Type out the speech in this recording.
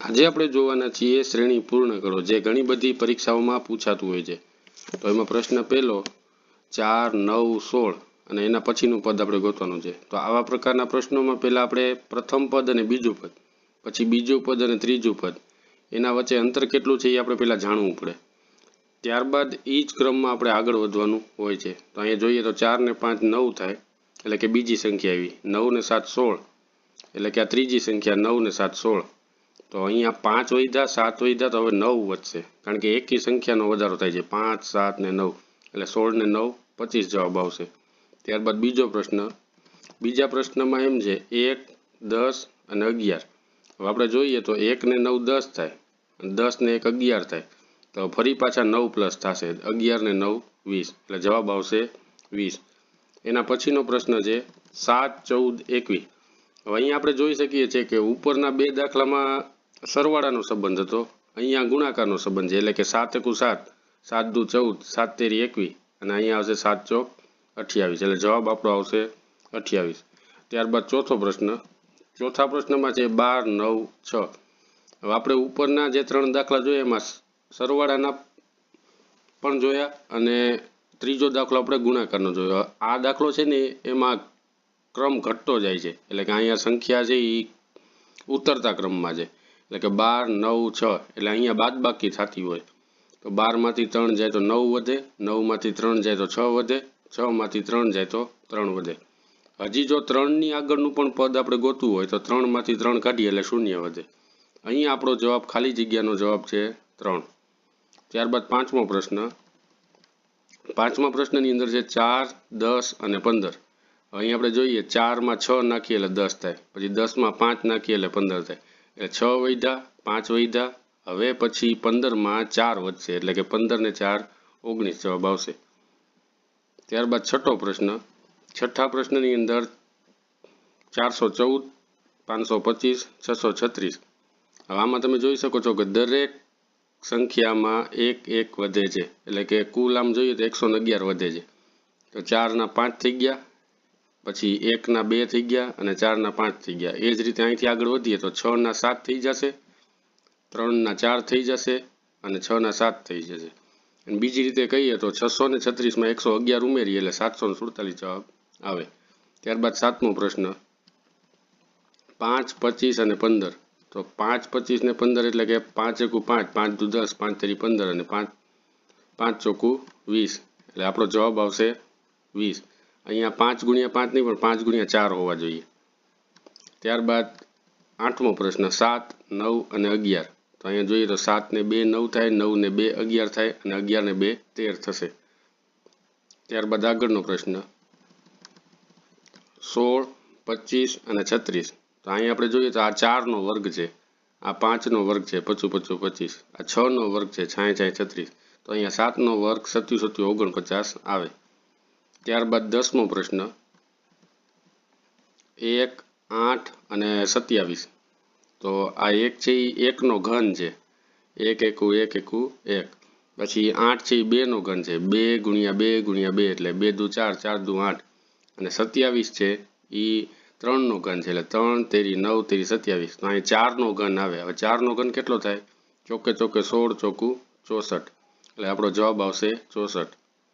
આજે આપણે જોવાના છીએ શ્રેણી પૂર્ણ કરો, જે ઘણી બધી પરીક્ષાઓમાં પૂછાતું હોય છે. તો એમાં પ્રશ્ન પહેલો, ચાર, નવ, સોળ અને એના પછીનું પદ આપણે ગોતવાનું છે. તો આવા પ્રકારના પ્રશ્નોમાં પહેલાં આપણે પ્રથમ પદ અને બીજું પદ, પછી બીજું પદ અને ત્રીજું પદ. એના વચ્ચે અંતર કેટલું છે એ આપણે પહેલાં જાણવું પડે. ત્યારબાદ એ જ ક્રમમાં આપણે આગળ વધવાનું હોય છે. તો અહીંયા જોઈએ તો ચાર ને પાંચ નવ થાય, એટલે કે બીજી સંખ્યા આવી. નવ ને સાત સોળ, એટલે કે આ ત્રીજી સંખ્યા નવ ને સાત સોળ. તો અહીંયા પાંચ વધ્યા સાત વધ્યા તો હવે નવ વધશે. કારણ કે એકી સંખ્યાનો વધારો થાય છે. પાંચ, સાત ને નવ. એટલે સોળ ને નવ, પચીસ જવાબ આવશે. ત્યારબાદ બીજો પ્રશ્ન. બીજા પ્રશ્નમાં એમ છે, એક, દસ અને અગિયાર. હવે આપણે જોઈએ તો એક ને નવ દસ થાય અને દસ ને એક અગિયાર થાય. તો ફરી પાછા નવ પ્લસ થશે. અગિયાર ને નવ, વીસ. એટલે જવાબ આવશે વીસ. એના પછીનો પ્રશ્ન છે, સાત, ચૌદ, એકવીસ. હવે અહીંયા આપણે જોઈ શકીએ છીએ કે ઉપરના બે દાખલામાં સરવાળાનો સંબંધ હતો. અહીંયા ગુણાકારનો સંબંધ છે, એટલે કે સાત એકુ સાત સાત દુ ચૌદ, સાત તેરી એકવીસ અને અહીંયા આવશે સાત ચોક અઠ્યાવીસ, એટલે જવાબ આપણો આવશે અઠ્યાવીસ. ત્યારબાદ ચોથો પ્રશ્ન, ચોથા પ્રશ્નમાં છે બાર, નવ, છ. હવે આપણે ઉપરના જે ત્રણ દાખલા જોઈએ એમાં સરવાળાના પણ જોયા, અને ત્રીજો દાખલો આપણે ગુણાકારનો જોયો. આ દાખલો છે ને, એમાં ક્રમ ઘટતો જાય છે. એટલે કે અહીંયા સંખ્યા છે એ ઉતરતા ક્રમમાં છે. એટલે કે બાર, નવ, છ. એટલે અહીંયા બાદબાકી થતી હોય. તો બારમાંથી ત્રણ જાય તો નવ વધે, નવમાંથી ત્રણ જાય તો છ વધે, છમાંથી ત્રણ જાય તો ત્રણ વધે. હજી જો ત્રણની આગળનું પણ પદ આપણે ગોતવું હોય તો ત્રણમાંથી ત્રણ કાઢીએ એટલે શૂન્ય વધે. અહીંયા આપણો જવાબ ખાલી જગ્યાનો જવાબ છે ત્રણ. ત્યારબાદ પાંચમો પ્રશ્ન. પાંચમા પ્રશ્નની અંદર છે ચાર, દસ અને પંદર. અહીં આપણે જોઈએ ચારમાં છ નાખીએ એટલે દસ થાય. પછી દસમાં પાંચ નાખીએ એટલે પંદર થાય. એટલે છ વૈધા, પાંચ વૈધા, હવે પછી પંદરમાં ચાર વધશે, એટલે કે પંદર ને ચાર ઓગણીસ જવાબ આવશે. ત્યારબાદ છઠ્ઠો પ્રશ્ન, છઠ્ઠા પ્રશ્નની અંદર ચારસો ચૌદ, પાંચસો પચીસ, છસો છત્રીસ. હવે આમાં તમે જોઈ શકો છો કે દરેક સંખ્યામાં એક એક વધે છે. એટલે કે કુલ આમ જોઈએ તો એકસો અગિયાર વધે છે. તો ચારના પાંચ થઈ ગયા. પછી એકના બે થઈ ગયા અને ચારના પાંચ થઈ ગયા. એ જ રીતે અહીંથી આગળ વધીએ તો છ ના સાત થઈ જશે, ત્રણના ચાર થઈ જશે અને છ ના સાત થઈ જશે. અને બીજી રીતે કહીએ તો છસો ને છત્રીસમાં એકસો અગિયાર ઉમેરીએ એટલે સાતસો ને સુડતાલીસ જવાબ આવે. ત્યારબાદ સાતમો પ્રશ્ન, પાંચ, પચીસ અને પંદર. તો પાંચ, પચીસ ને પંદર એટલે કે પાંચ એકુ પાંચ પાંચ દુ દસ, પાંચ તેરી પંદર અને પાંચ પાંચ ચોકુ વીસ. એટલે આપણો જવાબ આવશે વીસ. અહીંયા પાંચ ગુણ્યા પાંચ નહીં, પણ પાંચ ગુણ્યા ચાર હોવા જોઈએ. ત્યારબાદ આઠમો પ્રશ્ન, સાત, નવ અને અગિયાર. તો અહીંયા જોઈએ તો સાત ને બે નવ થાય, નવ ને બે અગિયાર થાય, અને અગિયાર ને બે તેર થશે. ત્યારબાદ આગળનો પ્રશ્ન, સોળ, પચીસ અને છત્રીસ. તો અહીંયા આપણે જોઈએ તો આ ચારનો વર્ગ છે, આ પાંચનો વર્ગ છે, પચું પચું, પચીસ. આ છનો વર્ગ છે, છાય, છાંય, છત્રીસ. તો અહીંયા સાતનો વર્ગ સત્યુ સત્યુ ઓગણપચાસ આવે. ત્યારબાદ દસમો પ્રશ્ન. એક, આઠ અને સત્યાવીસ. તો આ એક છે એ એકનો ઘન છે. એક, એકુ એક એકુ એક. પછી આઠ છે એ બેનો ઘન છે. બે ગુણ્યા બે ગુણ્યા બે એટલે બે દુ ચાર ચાર દુ આઠ. અને સત્યાવીસ છે એ ત્રણનો ઘન છે એટલે ત્રણ તેરી નવ તેરી સત્યાવીસ. તો અહીં ચારનો ઘન આવે. હવે ચારનો ઘન કેટલો થાય? ચોકે ચોકે સોળ ચોખ્ખું ચોસઠ. એટલે આપણો જવાબ આવશે ચોસઠ.